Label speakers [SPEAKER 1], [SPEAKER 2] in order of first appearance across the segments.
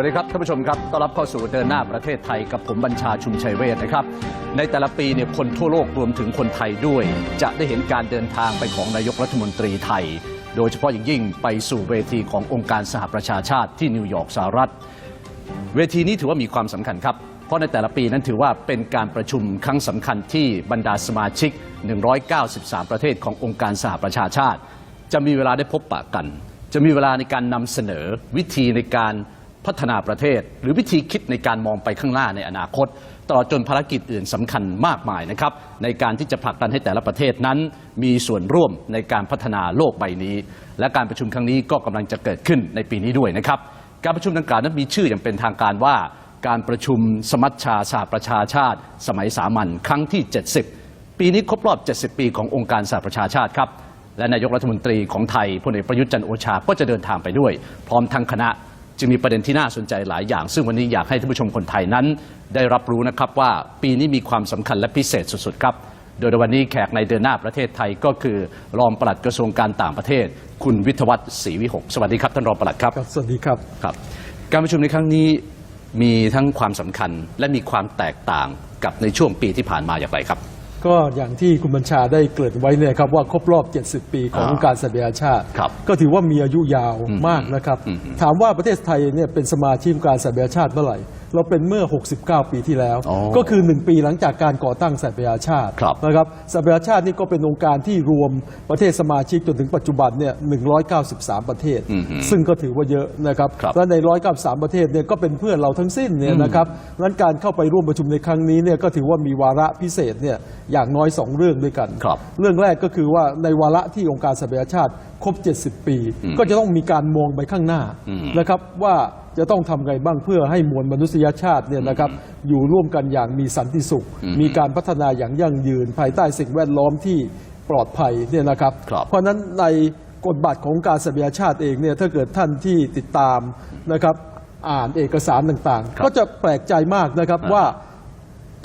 [SPEAKER 1] วัสดีครับท่านผู้ชมครับต้อนรับเข้าสู่เดินหน้าประเทศไทยกับผมบัญชาชุมชัยเวทนะครับ ในแต่ละปีเนี่ยคนทั่วโลกรวมถึงคนไทยด้วย จะได้เห็นการเดินทางไปของนายกรัฐมนตรีไทย โดยเฉพาะอย่างยิ่งไปสู่เวทีขององค์การสหประชาชาติที่นิวยอร์กสหรัฐ เวทีนี้ถือว่ามีความสำคัญครับ เพราะในแต่ละปีนั้นถือว่าเป็นการประชุมครั้งสำคัญที่บรรดาสมาชิก 193 ประเทศขององค์การสหประชาชาติ จะมีเวลาได้พบปะกัน จะมีเวลาในการนำเสนอวิธีในการ พัฒนาประเทศ หรือวิธีคิดในการมองไปข้างหน้าในอนาคต ตลอดจนภารกิจอื่นสำคัญมากมายนะครับในการที่จะผลักดันให้แต่ละประเทศนั้น มีส่วนร่วมในการพัฒนาโลกใบนี้ และการประชุมครั้งนี้ก็กำลังจะเกิดขึ้นในปีนี้ด้วยนะครับการประชุมดังกล่าวนั้นมีชื่ออย่างเป็นทางการว่าการประชุมสมัชชาสหประชาชาติ สมัยสามัญครั้งที่ 70 ปีนี้ครบรอบ 70 ปีขององค์การสหประชาชาติครับและนายกรัฐมนตรีของไทยพลเอกประยุทธ์จันโอชาก็จะเดินทางไปด้วย พร้อมทั้งคณะ จึงมีประเด็นที่น่าสนใจหลายอย่าง ซึ่งวันนี้อยากให้ท่านผู้ชมคนไทยนั้น ได้รับรู้นะครับว่าปีนี้มีความสำคัญและพิเศษสุดๆครับ โดยในวันนี้แขกในเดือนหน้าประเทศไทยก็คือ รองปลัดกระทรวงการต่างประเทศ คุณวิทยวัฒน์ศรีวิหกสวัสดีครับท่านรองปลัดครับ
[SPEAKER 2] ครับสวัสดีครับ
[SPEAKER 1] ครับ การประชุมในครั้งนี้มีทั้งความสำคัญและมีความแตกต่างกับในช่วงปีที่ผ่านมาอย่างไรครับ
[SPEAKER 2] ก็อย่างที่คุณบัญชาได้เกริ่นไว้เนี่ยครับว่าครบรอบ 70 ปีของ
[SPEAKER 1] อ่า
[SPEAKER 2] องค์การสหประชาชาติ
[SPEAKER 1] ครับ
[SPEAKER 2] ก็ถือว่ามีอายุยาว
[SPEAKER 1] อืม
[SPEAKER 2] มากนะครับ
[SPEAKER 1] อืม
[SPEAKER 2] ถามว่าประเทศไทยเนี่ยเป็นสมาชิกองค์การสหประชาชาติเมื่อไหร่ เราเป็นเมื่อ 69 ปีที่แล้ว
[SPEAKER 1] อ๋อ
[SPEAKER 2] ก็คือ 1 ปีหลังจากการก่อตั้งสหประชาชาติ
[SPEAKER 1] ครับ
[SPEAKER 2] นะครับสหประชาชาตินี่ก็เป็นองค์การที่รวมประเทศสมาชิกจนถึงปัจจุบันเนี่ย193 ประเทศ
[SPEAKER 1] อืมฮึ
[SPEAKER 2] ซึ่งก็ถือว่าเยอะนะครับ
[SPEAKER 1] ครับ
[SPEAKER 2] และใน 193 ประเทศเนี่ยก็เป็นเพื่อนเราทั้งสิ้นเนี่ยนะครับงั้นการเข้าไปร่วมประชุมในครั้งนี้เนี่ยก็ถือว่ามีวาระพิเศษเนี่ยอย่างน้อย2เรื่องด้วยกัน
[SPEAKER 1] ครับ
[SPEAKER 2] เรื่องแรกก็คือว่าในวาระที่องค์การสหประชาชาติครบ 70 ปี
[SPEAKER 1] อืม
[SPEAKER 2] ก็จะต้องมีการมองไปข้างหน้า
[SPEAKER 1] อืม
[SPEAKER 2] นะครับว่า จะต้องทำไงบ้างเพื่อให้มวลมนุษยชาติเนี่ยนะครับอยู่ร่วมกันอย่างมีสันติสุข
[SPEAKER 1] อืม
[SPEAKER 2] มีการพัฒนาอย่างยั่งยืน ภายใต้สิ่งแวดล้อมที่ปลอดภัยเนี่ยนะครับ
[SPEAKER 1] ครับ
[SPEAKER 2] เพราะฉะนั้นในกฎบัตรของการสหประชาชาติเองเนี่ยถ้าเกิดท่านที่ติดตามนะครับอ่านเอกสารต่าง
[SPEAKER 1] ครับ
[SPEAKER 2] ๆก็จะแปลกใจมากนะครับ
[SPEAKER 1] อ่า
[SPEAKER 2] ว่า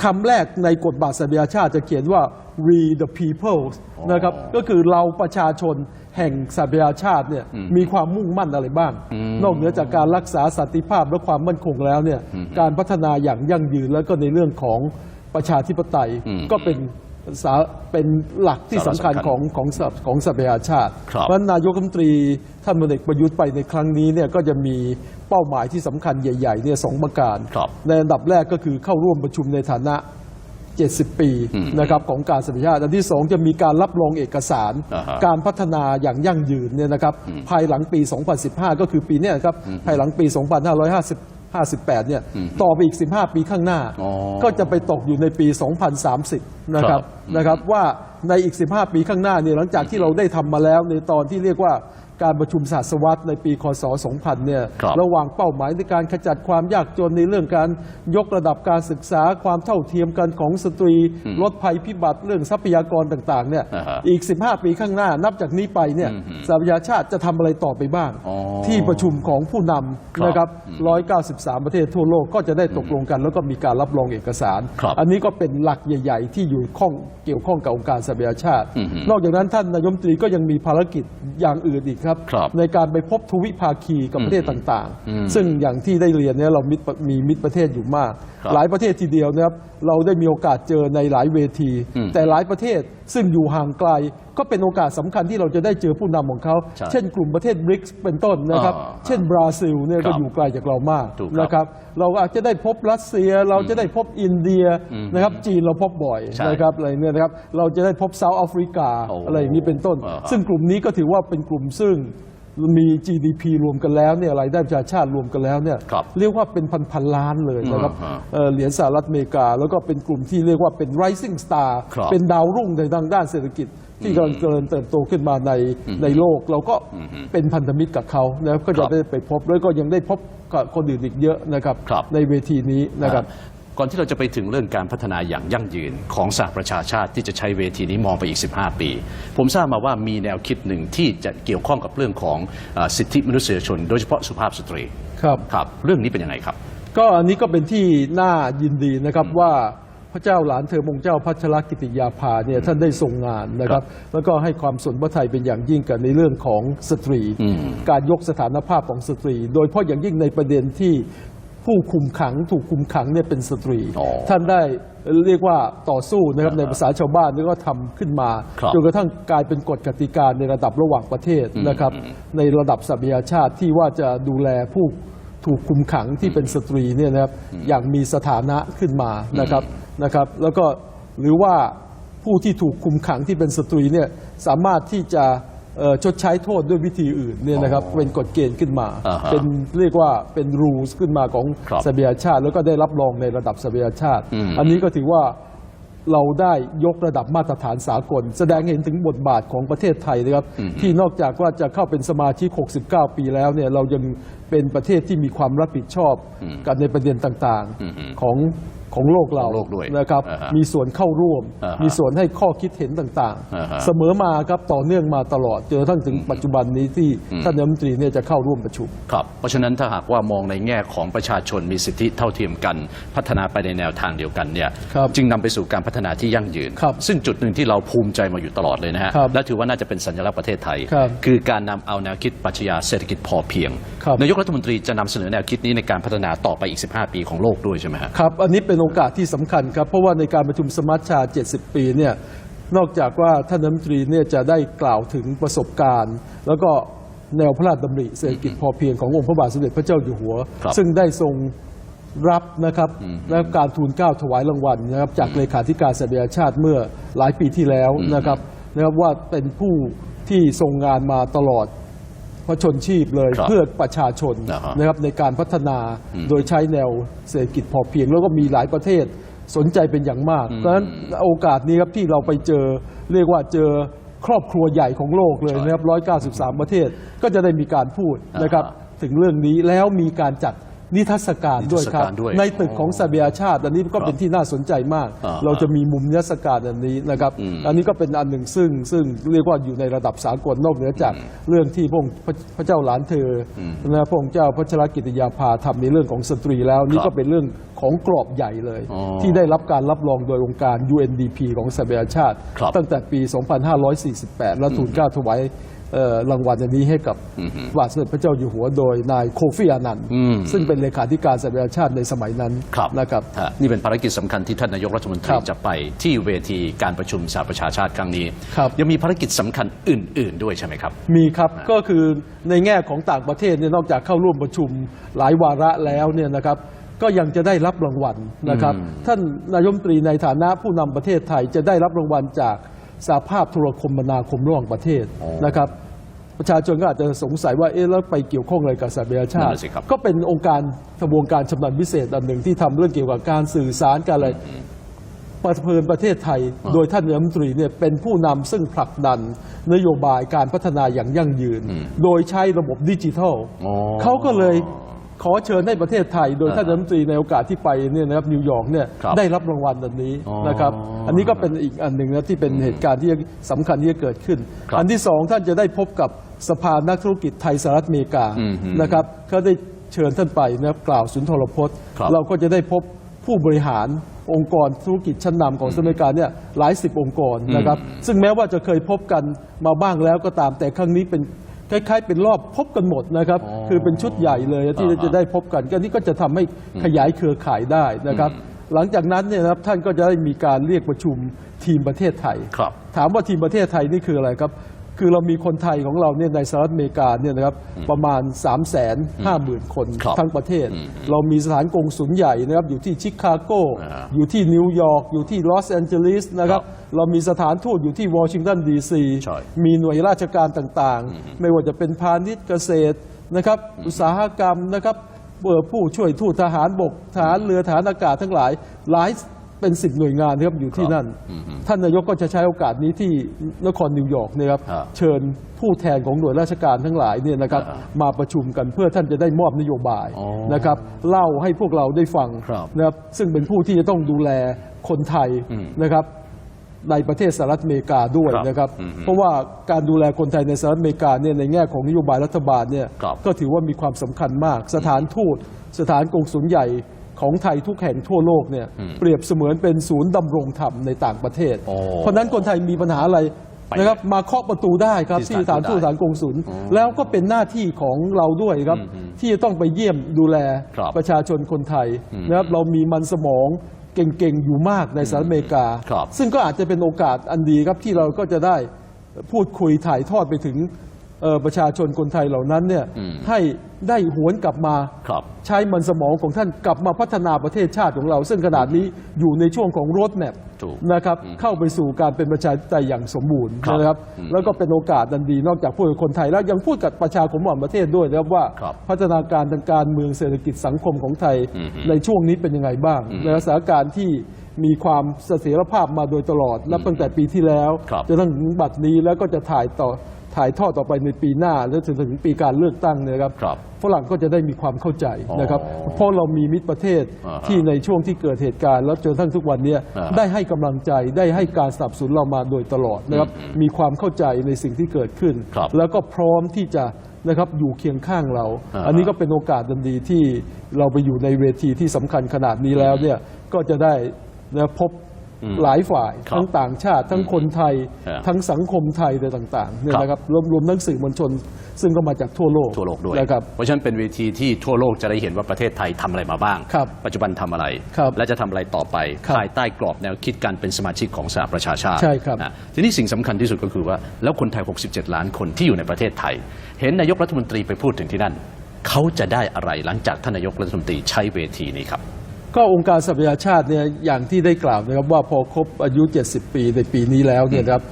[SPEAKER 2] คำแรกในกฎบัตรสหประชาชาติจะเขียนว่า we the people
[SPEAKER 1] อ๋อ
[SPEAKER 2] นะครับก็คือเราประชาชนแห่งสหประชาชาติเนี่ย
[SPEAKER 1] อืม
[SPEAKER 2] มีความมุ่งมั่นอะไรบ้าง
[SPEAKER 1] อืม
[SPEAKER 2] นอกเหนือจากการรักษาสันติภาพและความมั่นคงแล้วเนี่ย
[SPEAKER 1] อืม
[SPEAKER 2] การพัฒนาอย่างยั่งยืนแล้วก็ในเรื่องของประชาธิปไตย
[SPEAKER 1] อืม
[SPEAKER 2] ก็เป็น สาเป็นหลักที่สำคัญ
[SPEAKER 1] สาระสำคัญ
[SPEAKER 2] ของของสหของสหประชาชาติ
[SPEAKER 1] ครับ
[SPEAKER 2] เพราะฉะนั้นนายกรัฐมนตรีท่านพลเอกประยุทธ์ไปในครั้งนี้เนี่ยก็จะมีเป้าหมายที่สำคัญใหญ่ๆเนี่ยสองประการ
[SPEAKER 1] ครับ
[SPEAKER 2] ในอันดับแรกก็คือเข้าร่วมประชุมในฐานะ 70 ปี
[SPEAKER 1] อืม
[SPEAKER 2] นะครับของการสหประชาชาติอันที่สองจะมีการรับรองเอกสาร
[SPEAKER 1] อ่าฮะ
[SPEAKER 2] การพัฒนาอย่างยั่งยืนเนี่ยนะครับ
[SPEAKER 1] อืม
[SPEAKER 2] ภายหลังปี 2015 ก็คือปีเนี้ยครับ
[SPEAKER 1] อืม
[SPEAKER 2] ภายหลังปี 2558เนี่ย
[SPEAKER 1] อืม
[SPEAKER 2] ต่อไปอีก 15 ปีข้างหน้า
[SPEAKER 1] อ๋อ
[SPEAKER 2] ก็จะไปตกอยู่ในปี 2030 นะครับ
[SPEAKER 1] ครับ
[SPEAKER 2] นะครับว่าในอีก 15 ปีข้างหน้าเนี่ยหลังจากที่เราได้ทำมาแล้วในตอนที่เรียกว่า การประชุมศาสตวรรษในปีคศ 2000 เนี่ย
[SPEAKER 1] ครับ
[SPEAKER 2] ระหว่างเป้าหมายในการขจัดความยากจนในเรื่องการยกระดับการศึกษาความเท่าเทียมกันของสตรี
[SPEAKER 1] อืม
[SPEAKER 2] ลดภัยพิบัติเรื่องทรัพยากรต่างๆ เนี่ย
[SPEAKER 1] อ่าฮะ
[SPEAKER 2] อีก 15 ปีข้างหน้านับจากนี้ไปเนี่ย
[SPEAKER 1] อืมฮึ
[SPEAKER 2] สหประชาชาติจะทำอะไรต่อไปบ้าง
[SPEAKER 1] อ๋อ
[SPEAKER 2] ที่ประชุมของผู้น
[SPEAKER 1] ครับำ
[SPEAKER 2] นะครับ
[SPEAKER 1] อืม
[SPEAKER 2] 193 ประเทศทั่วโลกก็จะได้ตกลงกัน แล้วก็มีการรับรองเอกสาร
[SPEAKER 1] ครับ
[SPEAKER 2] อันนี้ก็เป็นหลักใหญ่ ๆ ที่อยู่ข้องเกี่ยวข้องกับองค์การสหประชาชาติ
[SPEAKER 1] อืมฮึ
[SPEAKER 2] นอกจากนั้นท่านนายกรัฐมนตรีก็ยังมีภารกิจอย่างอื่นอีกครับ
[SPEAKER 1] ครับ
[SPEAKER 2] ในการไปพบทวิภาคีกับประเทศต่าง
[SPEAKER 1] อืม
[SPEAKER 2] ๆ ซึ่งอย่างที่ได้เรียนเนี่ยเรามิตรมีมิตรประเทศอยู่มาก
[SPEAKER 1] ครับ
[SPEAKER 2] หลายประเทศทีเดียวนะครับเราได้มีโอกาสเจอในหลายเวที
[SPEAKER 1] อืม
[SPEAKER 2] แต่หลายประเทศ ซึ่งอยู่ห่างไกลก็เป็นโอกาสสำคัญที่เราจะได้เจอผู้นำของเขา
[SPEAKER 1] ใช่
[SPEAKER 2] เช่นกลุ่มประเทศบริกส์เป็นต้นนะครับ
[SPEAKER 1] อ่า
[SPEAKER 2] เช่นบราซิลเนี่ย
[SPEAKER 1] ครั
[SPEAKER 2] ก็
[SPEAKER 1] บ
[SPEAKER 2] อยู่ไกลจากเรามาก
[SPEAKER 1] ถูกครับ
[SPEAKER 2] นะครับเราอาจจะได้พบรัสเซีย เราจะได้พบอินเดีย
[SPEAKER 1] อืม
[SPEAKER 2] นะครับจีนเราพบบ่อย
[SPEAKER 1] ใช่
[SPEAKER 2] นะครับอะไรเนี่ยนะครับเราจะได้พบเซาท์แอฟริกา
[SPEAKER 1] โอ้
[SPEAKER 2] อะไรอย่างนี้เป็นต้น
[SPEAKER 1] อ่าฮะ
[SPEAKER 2] ซึ่งกลุ่มนี้ก็ถือว่าเป็นกลุ่มซึ่ง มี GDP รวมกันแล้วเนี่ยรายได้ประชาชาติรวมกันแล้วเนี่ย
[SPEAKER 1] ครับ
[SPEAKER 2] เรียกว่าเป็นพันพันๆล้านเลยนะครับ
[SPEAKER 1] อ่าฮะ
[SPEAKER 2] เอ่อเหรียญสหรัฐอเมริกา แล้วก็เป็นกลุ่มที่เรียกว่าเป็น rising star
[SPEAKER 1] ครับ
[SPEAKER 2] เป็นดาวรุ่งในทางด้านเศรษฐกิจ ที่กำลังเจริญเติบโตขึ้นมาใน
[SPEAKER 1] อืม
[SPEAKER 2] ในโลก เราก็
[SPEAKER 1] อืม
[SPEAKER 2] เป็นพันธมิตรกับเขานะครับก็
[SPEAKER 1] ครั
[SPEAKER 2] จะ
[SPEAKER 1] บ
[SPEAKER 2] ได้ไปพบแล้วก็ยังได้พบกับคนอื่นอีกเยอะนะครับ
[SPEAKER 1] ครับ
[SPEAKER 2] ในเวทีนี้นะครับ
[SPEAKER 1] ก่อนที่เราจะไปถึงเรื่องการพัฒนาอย่างยั่งยืนของสหประชาชาติที่จะใช้เวทีนี้มองไปอีก 15 ปี ผมทราบมาว่ามีแนวคิดหนึ่งที่จะเกี่ยวข้องกับเรื่องของเออสิทธิมนุษยชน โดยเฉพาะสุภาพสตรี
[SPEAKER 2] ครับ
[SPEAKER 1] ครับเรื่องนี้เป็นยังไงครับ
[SPEAKER 2] ก็อันนี้ก็เป็นที่น่ายินดีนะครับว่าพระเจ้าหลานเธอมงเจ้าพัชรกิติยาภาเนี่ยท่านได้ทรงงานนะครับ แล้วก็ให้ความสนพระทัยเป็นอย่างยิ่งกับในเรื่องของสตรี
[SPEAKER 1] อืม
[SPEAKER 2] การยกสถานภาพของสตรี โดยเฉพาะอย่างยิ่งในประเด็นที่ ผู้คุมขังถูกคุมขังเนี่ยเป็นสตรี
[SPEAKER 1] อ๋อ
[SPEAKER 2] ท่านได้เรียกว่าต่อสู้นะครับในภาษาชาวบ้านนี่ก็ทำขึ้นมา
[SPEAKER 1] ครับ
[SPEAKER 2] จนกระทั่งกลายเป็นกฎกติกาในระดับระหว่างประเทศนะครับ ในระดับสหประชาชาติที่ว่าจะดูแลผู้ถูกคุมขังที่เป็นสตรีเนี่ยนะครับอย่างมีสถานะขึ้นมานะครับนะครับแล้วก็หรือว่าผู้ที่ถูกคุมขังที่เป็นสตรีเนี่ยสามารถที่จะเอ่อ ชดใช้โทษด้วยวิธีอื่นเนี่ยนะครับ
[SPEAKER 1] อ๋อ
[SPEAKER 2] เป็นกฎเกณฑ์ขึ้นมา
[SPEAKER 1] อ่าฮะ
[SPEAKER 2] เป็นเรียกว่าเป็น rules ขึ้นมาของ
[SPEAKER 1] ครับ
[SPEAKER 2] สหประชาชาติ แล้วก็ได้รับรองในระดับสหประชาชาติ
[SPEAKER 1] อืม
[SPEAKER 2] อันนี้ก็ถือว่าเราได้ยกระดับมาตรฐานสากล แสดงให้เห็นถึงบทบาทของประเทศไทยนะครับ ที่นอกจากว่าจะเข้าเป็นสมาชิก 69 ปีแล้วเนี่ยเรายังเป็นประเทศที่มีความรับผิดชอบกันในประเด็นต่าง
[SPEAKER 1] อืม
[SPEAKER 2] ๆของ ของโลกเรา
[SPEAKER 1] ของโลกด้วย
[SPEAKER 2] นะครับ
[SPEAKER 1] อ่าฮะ
[SPEAKER 2] มีส่วนเข้าร่วม
[SPEAKER 1] อ่าฮะ
[SPEAKER 2] มีส่วนให้ข้อคิดเห็นต่าง
[SPEAKER 1] อ่าฮะ
[SPEAKER 2] ๆ เสมอมาครับต่อเนื่องมาตลอดจนกระทั่งถึงปัจจุบันนี้ที่ท่านนายกรัฐมนตรีเนี่ยจะเข้าร่วมประชุม
[SPEAKER 1] ครับเพราะฉะนั้นถ้าหากว่ามองในแง่ของประชาชนมีสิทธิเท่าเทียมกัน พัฒนาไปในแนวทางเดียวกันเนี่ย
[SPEAKER 2] ครับ
[SPEAKER 1] จึงนำไปสู่การพัฒนาที่ยั่งยืน
[SPEAKER 2] ครับ
[SPEAKER 1] ซึ่งจุดหนึ่งที่เราภูมิใจมาอยู่ตลอดเลยนะฮะ
[SPEAKER 2] ครับ
[SPEAKER 1] และถือว่าน่าจะเป็นสัญลักษณ์ประเทศไทย
[SPEAKER 2] ครับ
[SPEAKER 1] คือการนำเอาแนวคิดปรัชญาเศรษฐกิจพอเพียง
[SPEAKER 2] ครับ
[SPEAKER 1] นายกรัฐมนตรีจะนำเสนอแนวคิดนี้ในการพัฒนาต่อไปอีก 15 ปีของโลกด้วยใช่ไหมฮะ
[SPEAKER 2] ครับ อันนี้เป็นโอกาสที่สำคัญครับ เพราะว่าในการประชุมสมัชชา 70 ปีเนี่ยนอกจากว่าท่านรัฐมนตรีเนี่ยจะได้กล่าวถึงประสบการณ์ แล้วก็แนวพระราชดำริเศรษฐกิจพอเพียงขององค์พระบาทสมเด็จพระเจ้าอยู่หัว
[SPEAKER 1] ครับ
[SPEAKER 2] ซึ่งได้ทรงรับนะครับและการทูลเกล้าถวายรางวัลนะครับจากเลขาธิการสหประชาชาติเมื่อหลายปีที่แล้วนะครับนะครับว่าเป็นผู้ที่ทรงงานมาตลอด พระชนชีพเลย
[SPEAKER 1] ครับ
[SPEAKER 2] เพื่อประชาชน
[SPEAKER 1] อ่าฮะ
[SPEAKER 2] นะครับในการพัฒนาโดยใช้แนวเศรษฐกิจพอเพียง แล้วก็มีหลายประเทศสนใจเป็นอย่างมากเพราะฉะนั้นโอกาสนี้ครับที่เราไปเจอ เรียกว่าเจอครอบครัวใหญ่ของโลกเลยนะครับ193 ประเทศก็จะได้มีการพูดนะครับ
[SPEAKER 1] อ่า
[SPEAKER 2] ถึงเรื่องนี้แล้วมีการจัด นิทรรศการด้วยครับ
[SPEAKER 1] นิทรรศการด้วย
[SPEAKER 2] ในตึกของสหประชาชาติ อันนี้ก็เป็นที่น่าสนใจมาก
[SPEAKER 1] อ่า
[SPEAKER 2] เราจะมีมุมนิทรรศการอันนี้นะครับ
[SPEAKER 1] อืม
[SPEAKER 2] อันนี้ก็เป็นอันหนึ่งซึ่งซึ่งเรียกว่าอยู่ในระดับสากลนอกเหนือจากเรื่องที่พระองค์พระพระเจ้าหลานเธออนะพระองค์เจ้าพัชรกิติยาภาทำในเรื่องของสตรีแล้วนี่ก็เป็นเรื่องของกรอบใหญ่เลย
[SPEAKER 1] อ๋อ
[SPEAKER 2] ที่ได้รับการรับรองโดยองค์การ UNDP ของสหประชาชาติ
[SPEAKER 1] ครับ
[SPEAKER 2] ตั้งแต่ปี 2548 แล้วทูลเกล้าถวายเอ่อ รางวัลอันนี้ให้กับพระบาทสมเด็จพระเจ้าอยู่หัวโดยนายโคฟี่อานันต์
[SPEAKER 1] อืม
[SPEAKER 2] ซึ่งเป็นเลขาธิการสหประชาชาติในสมัยนั้น
[SPEAKER 1] ครับ
[SPEAKER 2] นะครับ
[SPEAKER 1] ฮะนี่เป็นภารกิจสำคัญที่ท่านนายกรัฐมนตรี
[SPEAKER 2] ครับ
[SPEAKER 1] จะไปที่เวทีการประชุมสหประชาชาติครั้งนี้
[SPEAKER 2] ครับ
[SPEAKER 1] ยังมีภารกิจสำคัญอื่น ๆ ด้วยใช่ไหมครับ
[SPEAKER 2] มีครับก็คือในแง่ของต่างประเทศเนี่ยนอกจากเข้าร่วมประชุมหลายวาระแล้วเนี่ยนะครับก็ยังจะได้รับรางวัลนะครับ ท่านนายกรัฐมนตรีในฐานะผู้นำประเทศไทยจะได้รับรางวัลจากสหภาพโทรคมนาคมระหว่างประเทศ
[SPEAKER 1] อ๋อ
[SPEAKER 2] นะครับ ประชาชนก็อาจจะสงสัยว่าเอ๊ะแล้วไปเกี่ยวข้องอะไรกับสหประชาชา
[SPEAKER 1] นั่
[SPEAKER 2] ติ
[SPEAKER 1] นน่ะสิครับ
[SPEAKER 2] ก็เป็นองค์การขบวนการชำนาญพิเศษอันหนึ่งที่ทำเรื่องเกี่ยวกับการสื่อสารการอะไร ประเพลินประเทศไทย โดยท่านนายกรัฐมนตรีเนี่ยเป็นผู้นำซึ่งผลักดันนโยบายการพัฒนาอย่างยั่งยืน โดยใช้ระบบดิจิทัล
[SPEAKER 1] อ๋อ
[SPEAKER 2] เขาก็เลย ขอเชิญให้ประเทศไทย โดย
[SPEAKER 1] อ่า
[SPEAKER 2] ท่านนายกรัฐมนตรีในโอกาสที่ไปเนี่ยนะครับนิวยอร์กเนี่ย
[SPEAKER 1] ครับ
[SPEAKER 2] ได้รับรางวัลอันนี้
[SPEAKER 1] อ๋อ
[SPEAKER 2] นะครับ อันนี้ก็เป็นอีกอันหนึ่งนะที่เป็นเหตุการณ์ที่สำคัญที่จะเกิดขึ้น
[SPEAKER 1] ครับ
[SPEAKER 2] อันที่สองท่านจะได้พบกับสภานักธุรกิจไทยสหรัฐอเมริกา
[SPEAKER 1] อืมฮึ
[SPEAKER 2] นะครับเขาได้เชิญท่านไปนะครับกล่าวสุนทรพจน์
[SPEAKER 1] ครับ
[SPEAKER 2] เราก็จะได้พบผู้บริหารองค์กรธุรกิจชั้นนำของสหรัฐอเมริกาเนี่ยหลายสิบองค์กรนะครับ ซึ่งแม้ว่าจะเคยพบกันมาบ้างแล้วก็ตามแต่ครั้งนี้เป็น คล้ายๆเป็นรอบพบกันหมดนะครับ
[SPEAKER 1] อ๋อ
[SPEAKER 2] คือเป็นชุดใหญ่เลยที่
[SPEAKER 1] อ่าฮะ
[SPEAKER 2] จะได้พบกันก็นี่ก็จะทำให้ขยายเครือข่ายได้นะครับ หลังจากนั้นเนี่ยนะครับท่านก็จะได้มีการเรียกประชุมทีมประเทศไทย
[SPEAKER 1] ครับ
[SPEAKER 2] ถามว่าทีมประเทศไทยนี่คืออะไรครับ คือเรามีคนไทยของเราเนี่ยในสหรัฐอเมริกาเนี่ยนะครับประมาณ 3 5 0 0 0 0 คน
[SPEAKER 1] ครับ
[SPEAKER 2] ทั้งประเทศ เรามีสถานกงสุลใหญ่นะครับอยู่ที่ชิคาโก
[SPEAKER 1] อ่า
[SPEAKER 2] อยู่ที่นิวยอร์กอยู่ที่ลอสแอนเจลิสนะครับเรามีสถานทูตอยู่ที่วอชิงตันดีซี
[SPEAKER 1] ใช่
[SPEAKER 2] มีหน่วยราชการต่างๆ ไม่ว่าจะเป็นพาณิชย์เกษตรนะครับอุตสาหกรรมนะครับเอ่อผู้ช่วยทูตทหารบกทหารเรือทหารอากาศทั้งหลายหลาย เป็นสิบหน่วยงานนะครับอยู่ที่นั่น ท่านนายกก็จะใช้โอกาสนี้ที่นครนิวยอร์กเนะครับ
[SPEAKER 1] อ่า
[SPEAKER 2] เชิญผู้แทนของหน่วยราชการทั้งหลายเนี่ยนะครับ
[SPEAKER 1] อ่า
[SPEAKER 2] มาประชุมกันเพื่อท่านจะได้มอบนโยบาย
[SPEAKER 1] อ๋อ
[SPEAKER 2] นะครับเล่าให้พวกเราได้ฟัง
[SPEAKER 1] ครับ
[SPEAKER 2] นะครับซึ่งเป็นผู้ที่จะต้องดูแลคนไทย
[SPEAKER 1] อืม
[SPEAKER 2] นะครับในประเทศสหรัฐอเมริกาด้วย
[SPEAKER 1] ครับ
[SPEAKER 2] นะครับ
[SPEAKER 1] อืม
[SPEAKER 2] เพราะว่าการดูแลคนไทยในสหรัฐอเมริกาเนี่ยในแง่ของนโยบายรัฐบาลเนี่ย
[SPEAKER 1] ครับ
[SPEAKER 2] ก็ถือว่ามีความสำคัญมาก สถานทูต สถานกงสุลใหญ่ ของไทยทุกแห่งทั่วโลกเนี่ยเปรียบเสมือนเป็นศูนย์ดำรงธรรมในต่างประเทศ
[SPEAKER 1] โอ้
[SPEAKER 2] เพราะฉะนั้นคนไทยมีปัญหาอะไร
[SPEAKER 1] ไป
[SPEAKER 2] นะครับมาเคาะประตูได้ครับ
[SPEAKER 1] ที่
[SPEAKER 2] ที่
[SPEAKER 1] สถาน
[SPEAKER 2] สถานทูต
[SPEAKER 1] ทูต
[SPEAKER 2] สถานกงสุลแล้วก็เป็นหน้าที่ของเราด้วยครับ ที่จะต้องไปเยี่ยมดูแล
[SPEAKER 1] ครับ
[SPEAKER 2] ประชาชนคนไทยนะครับเรามีมันสมองเก่งๆ อยู่มากในสหรัฐอเมริกา
[SPEAKER 1] ครับ
[SPEAKER 2] ซึ่งก็อาจจะเป็นโอกาสอันดีครับที่เราก็จะได้พูดคุยถ่ายทอดไปถึงเอ่อ ประชาชนคนไทยเหล่านั้นเนี่ยให้ได้หวนกลับมา
[SPEAKER 1] ครับ
[SPEAKER 2] ใช้มันสมองของท่านกลับมาพัฒนาประเทศชาติของเรา ซึ่งขนาดนี้อยู่ในช่วงของรถแมพ
[SPEAKER 1] ถูก
[SPEAKER 2] นะครับเข้าไปสู่การเป็นประชาธิปไตยอย่างสมบูรณ์
[SPEAKER 1] ครับ
[SPEAKER 2] นะครับ แล้วก็เป็นโอกาสดันดีนอกจากพูดกับคนไทยแล้วยังพูดกับประชาคมของประเทศด้วยนะครับว่า
[SPEAKER 1] ครับ
[SPEAKER 2] พัฒนาการทางการเมืองเศรษฐกิจสังคมของไทย
[SPEAKER 1] อืม
[SPEAKER 2] ในช่วงนี้เป็นยังไงบ้างในสถานการณ์ที่มีความเสถียรภาพมาโดยตลอดนับตั้งแต่ปีที่แล้ว
[SPEAKER 1] ครับ
[SPEAKER 2] จนถึงบัดนี้แล้วก็จะถ่ายต่อ ถ่ายทอดต่อไปในปีหน้า แล้วจนถึงปีการเลือกตั้งเนยครับ
[SPEAKER 1] ครับ
[SPEAKER 2] ฝรั่งก็จะได้มีความเข้าใจนะครับ
[SPEAKER 1] อ๋อ
[SPEAKER 2] เพราะเรามีมิตรประเทศ
[SPEAKER 1] อ่าฮะ
[SPEAKER 2] ที่ในช่วงที่เกิดเหตุการณ์แล้วจนทั้งทุกวันเนี้ย
[SPEAKER 1] อ่าฮะ
[SPEAKER 2] ได้ให้กำลังใจได้ให้การสนับสนุนเรามาโดยตลอดนะครับมีความเข้าใจในสิ่งที่เกิดขึ้น
[SPEAKER 1] ครับ
[SPEAKER 2] แล้วก็พร้อมที่จะนะครับอยู่เคียงข้างเรา
[SPEAKER 1] อ่าฮะ
[SPEAKER 2] อันนี้ก็เป็นโอกาสดันดีที่เราไปอยู่ในเวทีที่สำคัญขนาดนี้แล้วเนี่ยก็จะได้นะพบ หลายฝ่าย
[SPEAKER 1] ครับ
[SPEAKER 2] ทั้งต่างชาติทั้งคนไทย
[SPEAKER 1] ครับ
[SPEAKER 2] ทั้งสังคมไทยอะไรต่างๆเนี่ย
[SPEAKER 1] ครับ
[SPEAKER 2] นะครับรวมรวมทั้งสื่อมวลชน ซึ่งก็มาจากทั่วโลก
[SPEAKER 1] ทั่วโลกด้วย
[SPEAKER 2] นะครับ
[SPEAKER 1] เพราะฉะนั้นเป็นเวทีที่ทั่วโลกจะได้เห็นว่าประเทศไทยทำอะไรมาบ้าง
[SPEAKER 2] ครับ
[SPEAKER 1] ปัจจุบันทำอะไร
[SPEAKER 2] ครับ
[SPEAKER 1] และจะทำอะไรต่อไป
[SPEAKER 2] ครับ
[SPEAKER 1] ภายใต้กรอบแนวคิดการเป็นสมาชิกของสหประชาชาติ
[SPEAKER 2] ใช่ครับ
[SPEAKER 1] นะทีนี้สิ่งสำคัญที่สุดก็คือว่าแล้วคนไทย 67 ล้านคนที่อยู่ในประเทศไทย เห็นนายกรัฐมนตรีไปพูดถึงที่นั่นเขาจะได้อะไรหลังจากท่านนายกรัฐมนตรีใช้เวทีนี้ครับ
[SPEAKER 2] ก็องค์การสหประชาชาติเนี่ยอย่างที่ได้กล่าวนะครับว่าพอครบอายุ 70 ปีในปีนี้แล้วเนี่ยนะครับ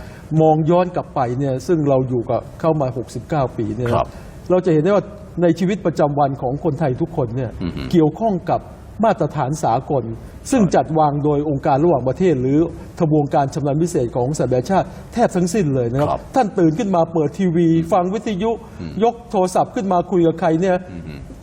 [SPEAKER 2] มองย้อนกลับไปเนี่ยซึ่งเราอยู่กับเข้ามา 69 ปีเนี่ย
[SPEAKER 1] ครับ
[SPEAKER 2] เราจะเห็นได้ว่าในชีวิตประจำวันของคนไทยทุกคนเนี่ย
[SPEAKER 1] อือฮึ
[SPEAKER 2] เกี่ยวข้องกับ มาตรฐานสากล ซึ่งจัดวางโดยองค์การระหว่างประเทศ หรือทบวงการชำนาญพิเศษของสหประชาชาติแทบทั้งสิ้นเลยนะครับ
[SPEAKER 1] ครับ
[SPEAKER 2] ท่านตื่นขึ้นมาเปิดทีวี ฟังวิทยุ ยกโทรศัพท์ขึ้นมาคุยกับใครเนี่ย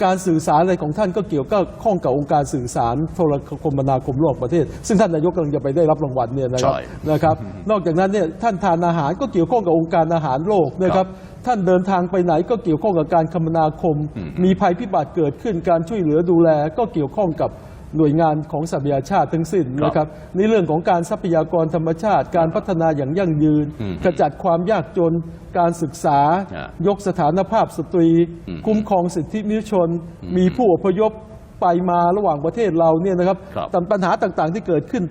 [SPEAKER 2] การสื่อสารอะไรของท่านก็เกี่ยวก็ข้องกับองค์การสื่อสารโทรคมนาคมระหว่างประเทศ ซึ่งท่านนายกกำลังจะไปได้รับรางวัลเนี่ยนะครับ
[SPEAKER 1] ใช่
[SPEAKER 2] นะครับ นอกจากนั้นเนี่ยท่านทานอาหารก็เกี่ยวข้องกับองค์การอาหารโลกนะครับ ท่านเดินทางไปไหนก็เกี่ยวข้องกับการคมนาคม มีภัยพิบัติเกิดขึ้นการช่วยเหลือดูแล ก็เกี่ยวข้องกับหน่วยงานของสหประชาชาติทั้งสิ้นนะครับในเรื่องของการทรัพยากรธรรมชาติ การพัฒนาอย่างยั่งยืน
[SPEAKER 1] อืม
[SPEAKER 2] ขจัดความยากจน การศึกษา
[SPEAKER 1] อะ
[SPEAKER 2] ยกสถานภาพสตรี
[SPEAKER 1] อืม
[SPEAKER 2] คุ้มครองสิทธิมนุษยชน มีผู้อพยพไปมาระหว่างประเทศเราเนี่ยนะครับ
[SPEAKER 1] ครับ
[SPEAKER 2] แต่ปัญหาต่างๆที่เกิดขึ้น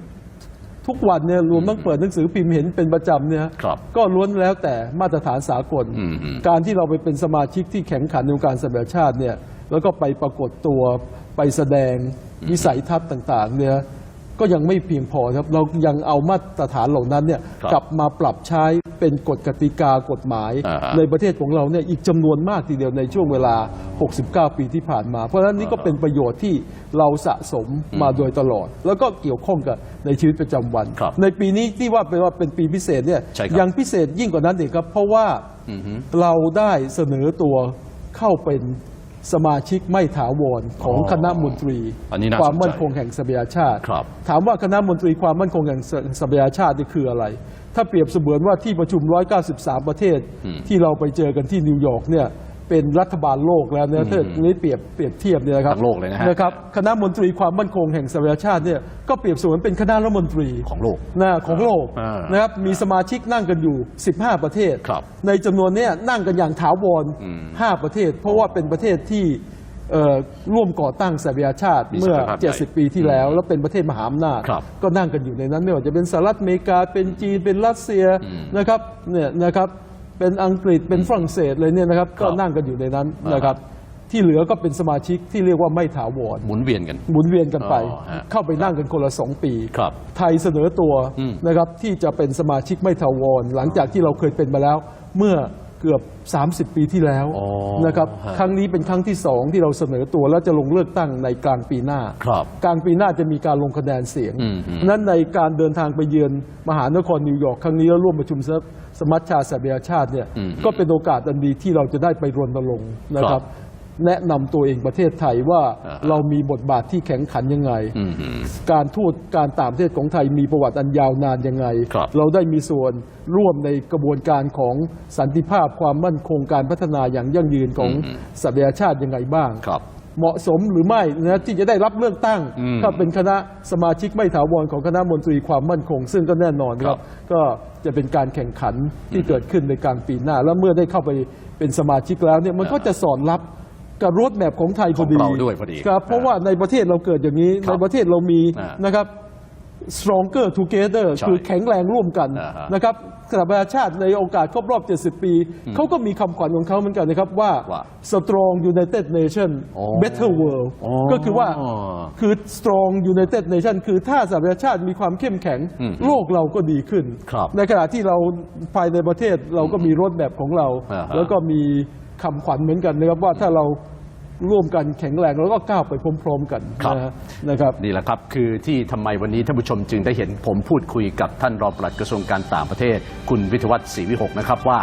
[SPEAKER 2] ทุกวันเนี่ยรวมทั้งเปิดหนังสือพิมพ์เห็นเป็นประจำเนี่ย
[SPEAKER 1] ครับ
[SPEAKER 2] ก็ล้วนแล้วแต่มาตรฐานสากล
[SPEAKER 1] อืมอืม
[SPEAKER 2] การที่เราไปเป็นสมาชิกที่แข็งขันในองค์การสหประชาชาติเนี่ยแล้วก็ไปปรากฏตัวไปแสดงวิสัยทัศน์ต่างๆเนี่ย ก็ยังไม่เพียงพอครับเรายังเอามาตรฐานเหล่านั้นเนี่ย
[SPEAKER 1] ครับ
[SPEAKER 2] กลับมาปรับใช้เป็นกฎกติกากฎหมาย
[SPEAKER 1] อ่าฮะ
[SPEAKER 2] ในประเทศของเราเนี่ยอีกจำนวนมากทีเดียวในช่วงเวลา 69 ปีที่ผ่านมา เพราะฉะนั้นนี่ก็เป็นประโยชน์ที่เราสะสมมาโดยตลอด แล้วก็เกี่ยวข้องกับในชีวิตประจำวัน
[SPEAKER 1] ครับ
[SPEAKER 2] ในปีนี้ที่ว่าเป็นว่าเป็นปีพิเศษเนี่ย
[SPEAKER 1] ใช่ครับ
[SPEAKER 2] ยังพิเศษยิ่งกว่านั้นอีกครับเพราะว่า
[SPEAKER 1] อือฮึ
[SPEAKER 2] เราได้เสนอตัวเข้าเป็น สมาชิกไม่ถาวรของ
[SPEAKER 1] อ๋อ
[SPEAKER 2] คณะมนตรี
[SPEAKER 1] อันนี้น่า
[SPEAKER 2] ความ
[SPEAKER 1] สนใจ
[SPEAKER 2] มั่นคงแห่งสหประชาชาติ
[SPEAKER 1] ครับ
[SPEAKER 2] ถามว่าคณะมนตรีความมั่นคงแห่งสหประชาชาตินี่คืออะไร ถ้าเปรียบเสมือนว่าที่ประชุม 193 ประเทศ
[SPEAKER 1] อืม
[SPEAKER 2] ที่เราไปเจอกันที่นิวยอร์กเนี่ย เป็นรัฐบาลโลกแล้วเนี่ยถ้านี้เปรียบเปรียบเทียบเนี่ยนะครับ
[SPEAKER 1] ทั้งโลกเลยนะฮะ
[SPEAKER 2] นะครับคณะมนตรีความมั่นคงแห่งสหประชาชาติเนี่ยก็เปรียบเสมือนเป็นคณะรัฐมนตรี
[SPEAKER 1] ของโลก
[SPEAKER 2] นะของโลก
[SPEAKER 1] อ่าน
[SPEAKER 2] นะครับมีสมาชิกนั่งกันอยู่ 15 ประเทศ
[SPEAKER 1] ครับ
[SPEAKER 2] ในจำนวนเนี้ยนั่งกันอย่างถาวร
[SPEAKER 1] อืม
[SPEAKER 2] 5ประเทศ เพราะว่าเป็นประเทศที่เอ่อร่วมก่อตั้งสหประชาชาติ
[SPEAKER 1] มี
[SPEAKER 2] เมื่อ
[SPEAKER 1] ศักยภาพใหญ่
[SPEAKER 2] 70 ปีที่แล้ว แล้วเป็นประเทศมหาอำนาจ
[SPEAKER 1] ครับ
[SPEAKER 2] ก็นั่งกันอยู่ในนั้นไม่ว่าจะเป็นสหรัฐอเมริกาเป็นจีนเป็นรัสเซีย
[SPEAKER 1] อืม
[SPEAKER 2] นะครับเนี่ยนะครับ เป็นอังกฤษเป็นฝรั่งเศสเลยเนี่ยนะครับก็
[SPEAKER 1] ครับ
[SPEAKER 2] นั่งกันอยู่ในนั้น
[SPEAKER 1] อ่าฮะ
[SPEAKER 2] นะครับ ที่เหลือก็เป็นสมาชิกที่เรียกว่าไม่ถาวร
[SPEAKER 1] หมุนเวียนกัน
[SPEAKER 2] หมุนเวียนกันไป
[SPEAKER 1] อ๋อฮะ
[SPEAKER 2] เข้าไปนั่งกันคนละสองปี
[SPEAKER 1] ครับ
[SPEAKER 2] ไทยเสนอตัว
[SPEAKER 1] อืม
[SPEAKER 2] นะครับที่จะเป็นสมาชิกไม่ถาวรหลังจากที่เราเคยเป็นมาแล้ว เมื่อเกือบ 30 ปีที่แล้ว
[SPEAKER 1] อ๋อ
[SPEAKER 2] นะครับ
[SPEAKER 1] ฮะ
[SPEAKER 2] ครั้งนี้เป็นครั้งที่สองที่เราเสนอตัวและจะลงเลือกตั้งในกลางปีหน้า
[SPEAKER 1] ครับ
[SPEAKER 2] กลางปีหน้าจะมีการลงคะแนนเสียง
[SPEAKER 1] อืมอืม
[SPEAKER 2] นั้นในการเดินทางไปเยือนมหานครนิวยอร์กครั้งนี้แล้วร่วมประชุม สมัชชาสหประชาชาติเนี่ย
[SPEAKER 1] อืม
[SPEAKER 2] ก็เป็นโอกาสอันดีที่เราจะได้ไปรณรงค์นะครับ แนะนำตัวเองประเทศไทยว่า
[SPEAKER 1] อ่าฮะ
[SPEAKER 2] เรามีบทบาทที่แข็งขันยังไง
[SPEAKER 1] อืมอืม
[SPEAKER 2] การทูตการต่างประเทศของไทยมีประวัติอันยาวนานยังไง
[SPEAKER 1] ครับ
[SPEAKER 2] เราได้มีส่วนร่วมในกระบวนการของสันติภาพความมั่นคงการพัฒนาอย่างยั่งยืนของ
[SPEAKER 1] อืม
[SPEAKER 2] สหประชาชาติยังไงบ้าง
[SPEAKER 1] ครับ
[SPEAKER 2] เหมาะสมหรือไม่นะที่จะได้รับเลือกตั้ง
[SPEAKER 1] อืม
[SPEAKER 2] ถ้าเป็นคณะสมาชิกไม่ถาวรของคณะมนตรีความมั่นคง ซึ่งก็แน่นอนค
[SPEAKER 1] ครั
[SPEAKER 2] รับบก็จะเป็นการแข่งขันที่เกิดขึ้นในกลางปีหน้า แล้วเมื่อได้เข้าไปเป็นสมาชิกแล้วเนี่ยมันก็จะสอดรับกับรถแมพของไทยพอดี
[SPEAKER 1] ของเราด้วยพอดี
[SPEAKER 2] ครับเพราะว่าในประเทศเราเกิดอย่างนี้
[SPEAKER 1] ครับ
[SPEAKER 2] ในประเทศเรามี
[SPEAKER 1] อ่าน
[SPEAKER 2] นะครับ stronger together
[SPEAKER 1] ใช่
[SPEAKER 2] คือแข็งแรงร่วมกัน
[SPEAKER 1] อ่าฮะ
[SPEAKER 2] นะครับสหประชาชาติในโอกาสครบรอบ 70 ปี เขาก็มีคำขวัญของเขาเหมือนกันนะครับว่า
[SPEAKER 1] ว่า
[SPEAKER 2] strong united nation
[SPEAKER 1] อ๋อ
[SPEAKER 2] better world
[SPEAKER 1] อ๋อ
[SPEAKER 2] ก็คือว่าคือ strong united nation คือถ้าสหประชาชาติมีความเข้มแข็ง
[SPEAKER 1] อืม
[SPEAKER 2] โลกเราก็ดีขึ้น
[SPEAKER 1] ครับ
[SPEAKER 2] ในขณะที่เราภายในประเทศเราก็มีรถแบบของเรา
[SPEAKER 1] อ่าฮะ
[SPEAKER 2] แล้วก็มีคำขวัญเหมือนกันนะครับว่าถ้าเรา ร่วมกันแข็งแรงแล้วก็ก้าวไปพร้อมๆกัน
[SPEAKER 1] ครับ
[SPEAKER 2] นะฮะนะครับ
[SPEAKER 1] นี่แหละครับคือที่ทำไมวันนี้ท่านผู้ชมจึงได้เห็นผมพูดคุยกับท่านรองปลัดกระทรวงการต่างประเทศ คุณวิทยวัฒน์ศรีวิหกนะครับว่า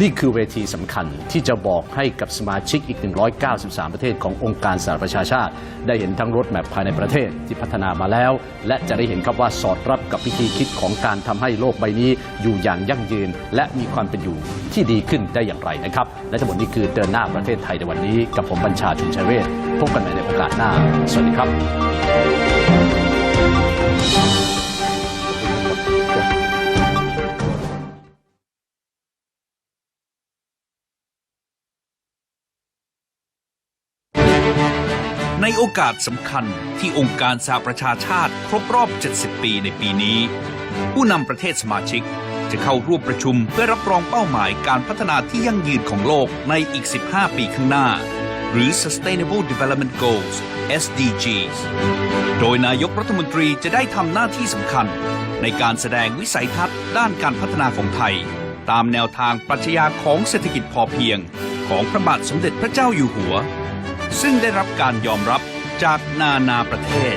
[SPEAKER 1] นี่คือเวทีสำคัญที่จะบอกให้กับสมาชิกอีก 193 ประเทศขององค์การสหประชาชาติ ได้เห็นทั้งรถแมพภายในประเทศที่พัฒนามาแล้ว และจะได้เห็นครับว่าสอดรับกับวิธีคิดของการทำให้โลกใบนี้อยู่อย่างยั่งยืน และมีความเป็นอยู่ที่ดีขึ้นได้อย่างไรนะครับและทั้งหมดนี้คือเดินหน้าประเทศไทยในวันนี้กับผมบัญชาชุนชัยเวชพบกันใหม่ในโอกาสหน้า สวัสดีครับ
[SPEAKER 3] ในโอกาสสำคัญที่องค์การสหประชาชาติครบรอบ 70 ปีในปีนี้ ผู้นำประเทศสมาชิก จะเข้าร่วมประชุมเพื่อรับรองเป้าหมายการพัฒนาที่ยั่งยืนของโลกในอีก 15 ปีข้างหน้า หรือ Sustainable Development Goals SDGs โดยนายกรัฐมนตรีจะได้ทำหน้าที่สำคัญ ในการแสดงวิสัยทัศน์ด้านการพัฒนาของไทย ตามแนวทางปรัชญาของเศรษฐกิจพอเพียง ของพระบาทสมเด็จพระเจ้าอยู่หัว ซึ่งได้รับการยอมรับจากนานาประเทศ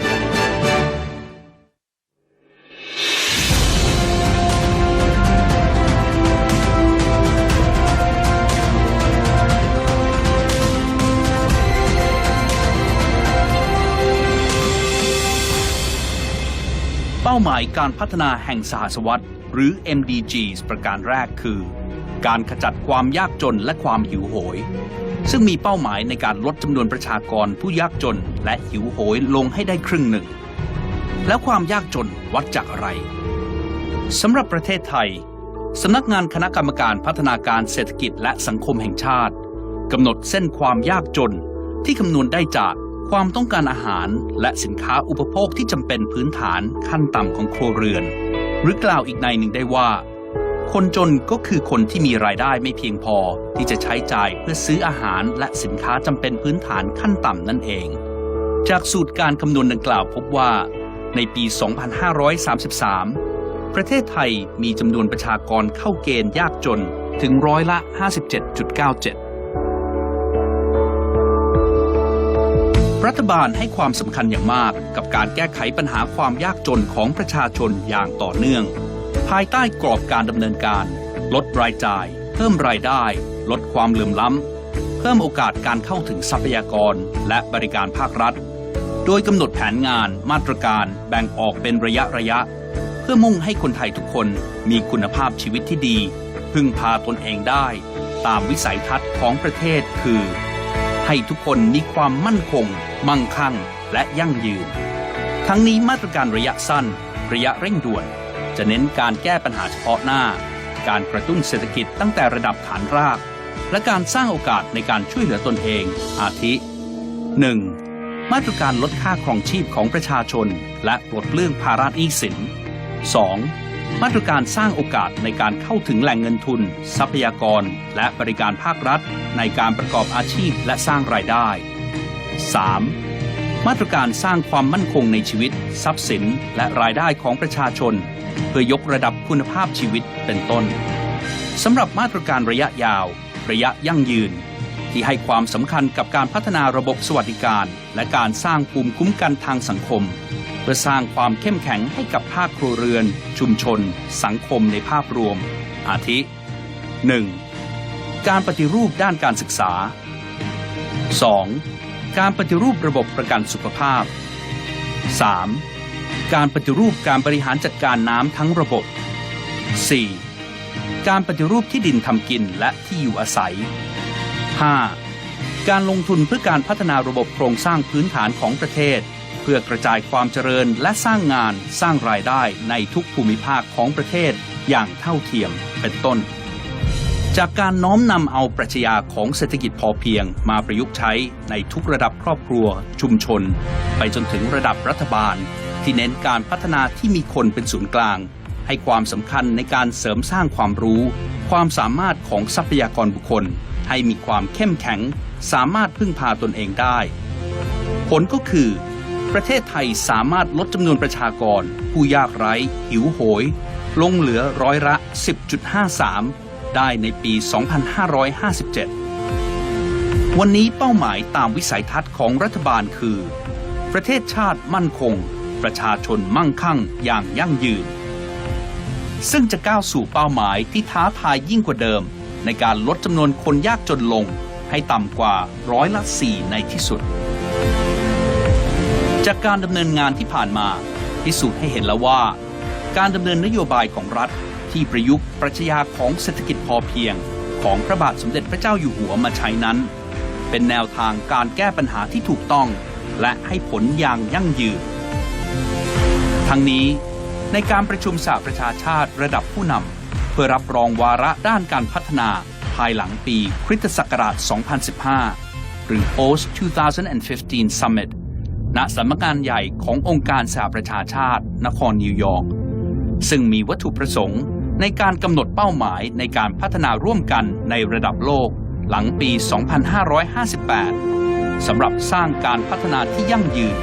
[SPEAKER 3] าหมายการพัฒนาแห่งสหสวรรษหรือ MDGs ประการแรกคือ การขจัดความยากจนและความหิวโหย ซึ่งมีเป้าหมายในการลดจำนวนประชากรผู้ยากจนและหิวโหยลงให้ได้ครึ่งหนึ่ง แล้วความยากจนวัดจากอะไรสำหรับประเทศไทยสำนักงานคณะกรรมการพัฒนาการเศรษฐกิจและสังคมแห่งชาติกำหนดเส้นความยากจนที่คำนวณได้จาก ความต้องการอาหารและสินค้าอุปโภคที่จำเป็นพื้นฐานขั้นต่ำของครัวเรือน หรือกล่าวอีกในหนึ่งได้ว่า คนจนก็คือคนที่มีรายได้ไม่เพียงพอที่จะใช้จ่ายเพื่อซื้ออาหารและสินค้าจำเป็นพื้นฐานขั้นต่ำนั่นเอง จากสูตรการคำนวณดังกล่าวพบว่า ในปี 2533 ประเทศไทยมีจำนวนประชากรเข้าเกณฑ์ยากจนถึงร้อยละ 57.97 ฐบาลให้ความสำคัญอย่างมากกับการแก้ไขปัญหาความยากจนของประชาชนอย่างต่อเนื่อง ภายใต้กรอบการดำเนินการ ลดรายจ่าย เพิ่มรายได้ ลดความเหลื่อมล้ำ เพิ่มโอกาสการเข้าถึงทรัพยากรและบริการภาครัฐ โดยกำหนดแผนงานมาตรการแบ่งออกเป็นระยะระยะ เพื่อมุ่งให้คนไทยทุกคนมีคุณภาพชีวิตที่ดี พึ่งพาตนเองได้ ตามวิสัยทัศน์ของประเทศคือ ให้ทุกคนมีความมั่นคง มั่งคั่ง และยั่งยืน ทั้งนี้มาตรการระยะสั้น ระยะเร่งด่วน จะเน้นการแก้ปัญหาเฉพาะหน้า การกระตุ้นเศรษฐกิจตั้งแต่ระดับฐานราก และการสร้างโอกาสในการช่วยเหลือตนเอง อาทิ 1. มาตรการลดค่าครองชีพของประชาชน และปลดเปลื้องภาระหนี้สิน 2. มาตรการสร้างโอกาสในการเข้าถึงแหล่งเงินทุน ทรัพยากร และบริการภาครัฐ ในการประกอบอาชีพและสร้างรายได้ 3. มาตรการสร้างความมั่นคงในชีวิต ทรัพย์สิน และรายได้ของประชาชน เพื่อยกระดับคุณภาพชีวิตเป็นต้นสำหรับมาตรการระยะยาว ระยะยั่งยืน ที่ให้ความสำคัญกับการพัฒนาระบบสวัสดิการ และการสร้างภูมิคุ้มกันทางสังคม เพื่อสร้างความเข้มแข็งให้กับภาคครัวเรือน ชุมชน สังคมในภาพรวม อาทิ 1. การปฏิรูปด้านการศึกษา 2. การปฏิรูประบบประกันสุขภาพ 3. การปฏิรูปการบริหารจัดการน้ำทั้งระบบ 4. การปฏิรูปที่ดินทำกินและที่อยู่อาศัย 5. การลงทุนเพื่อการพัฒนาระบบโครงสร้างพื้นฐานของประเทศ เพื่อกระจายความเจริญและสร้างงานสร้างรายได้ในทุกภูมิภาคของประเทศอย่างเท่าเทียมเป็นต้น จากการน้อมนำเอาปรัชญาของเศรษฐกิจพอเพียงมาประยุกต์ใช้ในทุกระดับครอบครัว ชุมชน ไปจนถึงระดับรัฐบาล ที่เน้นการพัฒนาที่มีคนเป็นศูนย์กลาง ให้ความสำคัญในการเสริมสร้างความรู้ ความสามารถของทรัพยากรบุคคล ให้มีความเข้มแข็ง สามารถพึ่งพาตนเองได้ ผลก็คือ ประเทศไทยสามารถลดจำนวนประชากร ผู้ยากไร้ หิวโหย ลงเหลือร้อยละ 10.53 ได้ในปี 2557 วันนี้เป้าหมายตามวิสัยทัศน์ของรัฐบาลคือ ประเทศชาติมั่นคง ประชาชนมั่งคั่งอย่างยั่งยืน ซึ่งจะก้าวสู่เป้าหมายที่ท้าทายยิ่งกว่าเดิม ในการลดจำนวนคนยากจนลง ให้ต่ำกว่าร้อยละสี่ในที่สุด จากการดำเนินงานที่ผ่านมาพิสูจน์ให้เห็นแล้วว่า การดำเนินนโยบายของรัฐ ที่ประยุกต์ปรัชญาของเศรษฐกิจพอเพียง ของพระบาทสมเด็จพระเจ้าอยู่หัวมาใช้นั้น เป็นแนวทางการแก้ปัญหาที่ถูกต้อง และให้ผลอย่างยั่งยืน ทั้งนี้ในการประชุมสหประชาชาติระดับผู้นำเพื่อรับรองวาระด้านการพัฒนาภายหลังปีคริสตศักราช 2015 หรือ Post 2015 Summit ณสำนักงานใหญ่ขององค์การสหประชาชาติ นครนิวยอร์ก ซึ่งมีวัตถุประสงค์ ในการกำหนดเป้าหมายในการพัฒนาร่วมกันในระดับโลกหลังปี 2558 สำหรับสร้างการพัฒนาที่ยั่งยืน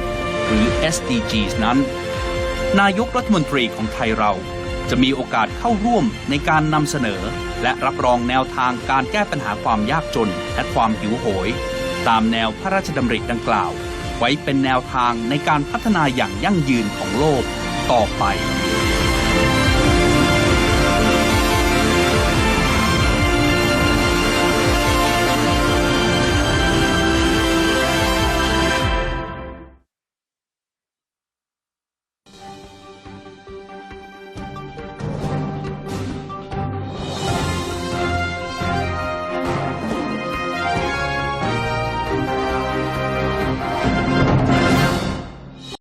[SPEAKER 3] หรือ SDGs นั้น นายกรัฐมนตรีของไทยเรา จะมีโอกาสเข้าร่วมในการนำเสนอ และรับรองแนวทางการแก้ปัญหาความยากจน และความหิวโหย ตามแนวพระราชดำริดังกล่าว ไว้เป็นแนวทางในการพัฒนาอย่างยั่งยืนของโลกต่อไป